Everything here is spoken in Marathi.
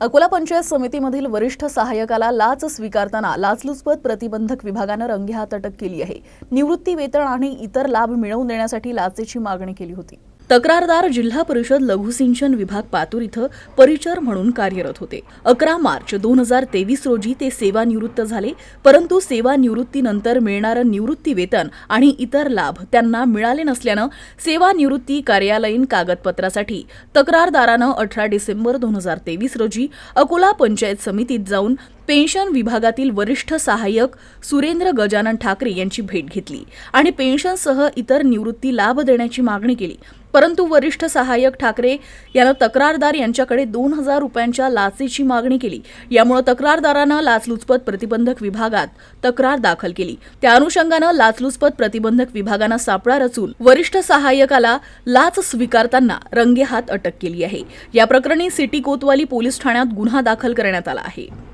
अकोला पंचायत समितीमधील वरिष्ठ सहाय्यकाला लाच स्वीकारताना लाचलुचपत प्रतिबंधक विभागानं रंगेहात अटक केली आहे. निवृत्ती वेतन आणि इतर लाभ मिळवून देण्यासाठी लाचेची मागणी केली होती. तक्रारदार जिल्हा परिषद लघुसिंचन विभाग पातूर इथं परिचर म्हणून कार्यरत होते. अकरा मार्च दोन हजार तेवीस रोजी ते सेवानिवृत्त झाले. परंतु सेवानिवृत्तीनंतर मिळणारं निवृत्ती वेतन आणि इतर लाभ त्यांना मिळाले नसल्यानं सेवानिवृत्ती कार्यालयीन कागदपत्रासाठी तक्रारदारानं अठरा डिसेंबर दोन हजार तेवीस रोजी अकोला पंचायत समितीत जाऊन पेन्शन विभागातील वरिष्ठ सहाय्यक सुरेंद्र गजानन ठाकरे यांची भेट घेतली आणि पेन्शनसह इतर निवृत्ती लाभ देण्याची मागणी केली. परंतु वरिष्ठ सहाय्यक ठाकरे यानं तक्रारदार यांच्याकडे दोन हजार रुपयांच्या लाचेची मागणी केली. यामुळे तक्रारदारानं लाचलुचपत प्रतिबंधक विभागात तक्रार दाखल केली. त्या अनुषंगानं लाचलुचपत प्रतिबंधक विभागानं सापळा रचून वरिष्ठ सहाय्यकाला लाच स्वीकारताना रंगेहात अटक केली आहे. या प्रकरणी सिटी कोतवाली पोलीस ठाण्यात गुन्हा दाखल करण्यात आला आहे.